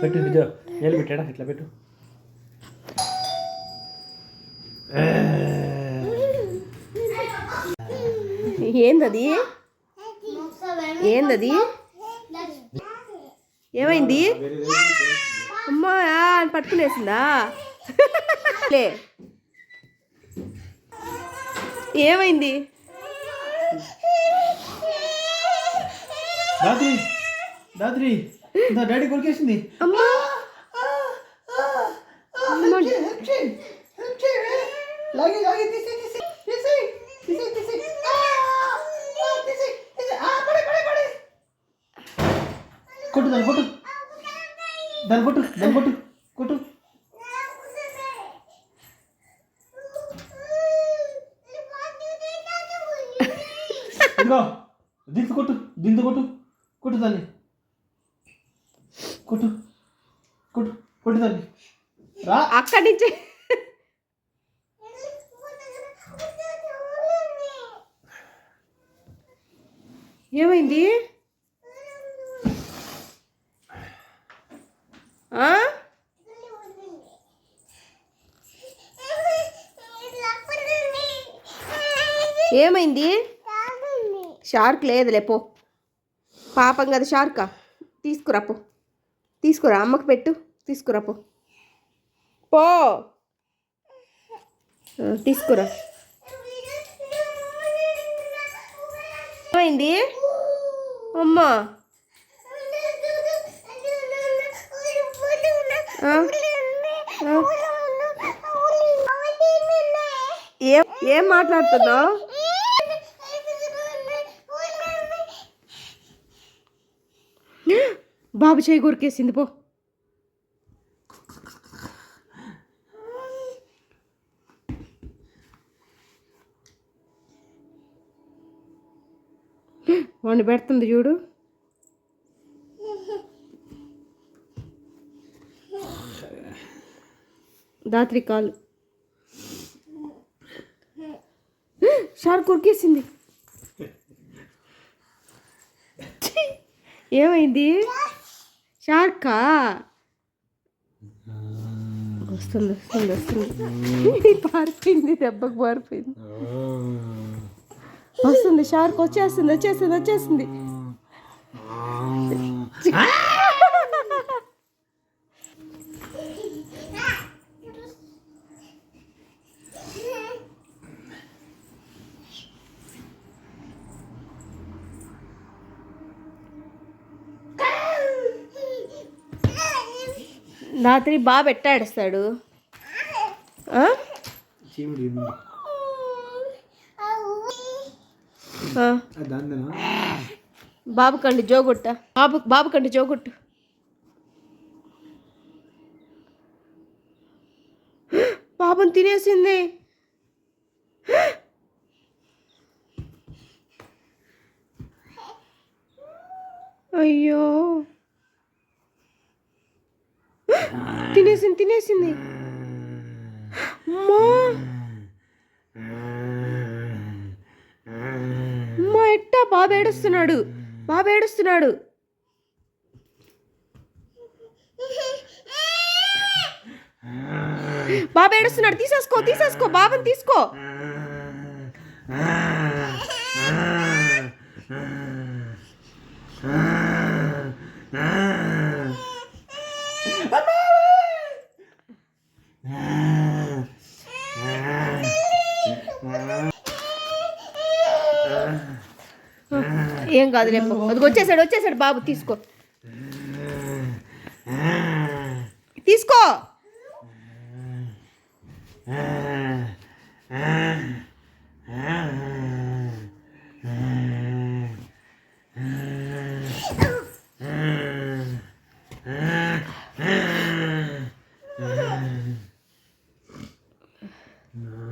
పెట్టు ఇదో ఏళ్ళు పెట్టాడా ఇట్లా పెట్టు. ఏందది? ఏందది? ఏమైంది? అమ్మా అని పట్టుకునేసిందా? లే. ఏమైంది? దాత్రి దాత్రి ఇందా డాడీ కొరికేసింది. అమ్మా. లాగి లాగి తీసి తీసి తీసి తీసి తీసి తీసి తీసి పడే పడే పడే. కొట్టు దాన్ని కొట్టు. దాన్ని కొట్టు దాన్ని కొట్టు కొట్టు. ఇదిగో దీంతో కొట్టు దీంతో కొట్టు కొట్టు దాన్ని. కొట్టు. కొట్టు. కొట్టు రా. అక్కడి నుంచి. ఏమైంది? ఏమైంది? షార్క్ లేదులే పో. పాపం కదా షార్కా. తీసుకురా పో. తీసుకురా అమ్మకు పెట్టు. తీసుకురా పో. పో. తీసుకురా. ఏమైంది? అమ్మా. ఏం ఏం మాట్లాడుతున్నావు? బాబు చేయి కొరికేసింది పో. వాడిని పెడుతుంది చూడు. దాత్రి కాలు. షార్క్ కొరికేసింది. ఏమైంది? షార్కా? వస్తుంది వస్తుంది వస్తుంది. పారిపోయింది దెబ్బకు పారిపోయింది. వస్తుంది షార్క్ వచ్చేస్తుంది వచ్చేస్తుంది వచ్చేస్తుంది. రాత్రి బాబు ఎట్టాడుస్తాడు బాబు కండి జోగొట్ట. బాబు బాబు కండి జోగొట్టు. బాబుని తినేసింది. అయ్యో. తినేసింది తినేసింది మా అమ్మా. ఎట్టా బాబు ఏడుస్తున్నాడు? బాబు ఏడుస్తున్నాడు. బాబు ఏడుస్తున్నాడు. తీసేసుకో తీసేసుకో బాబుని తీసుకో. ఏం కాదు రేపు. అది వచ్చేసాడు వచ్చేసాడు బాబు తీసుకో. తీసుకో. No.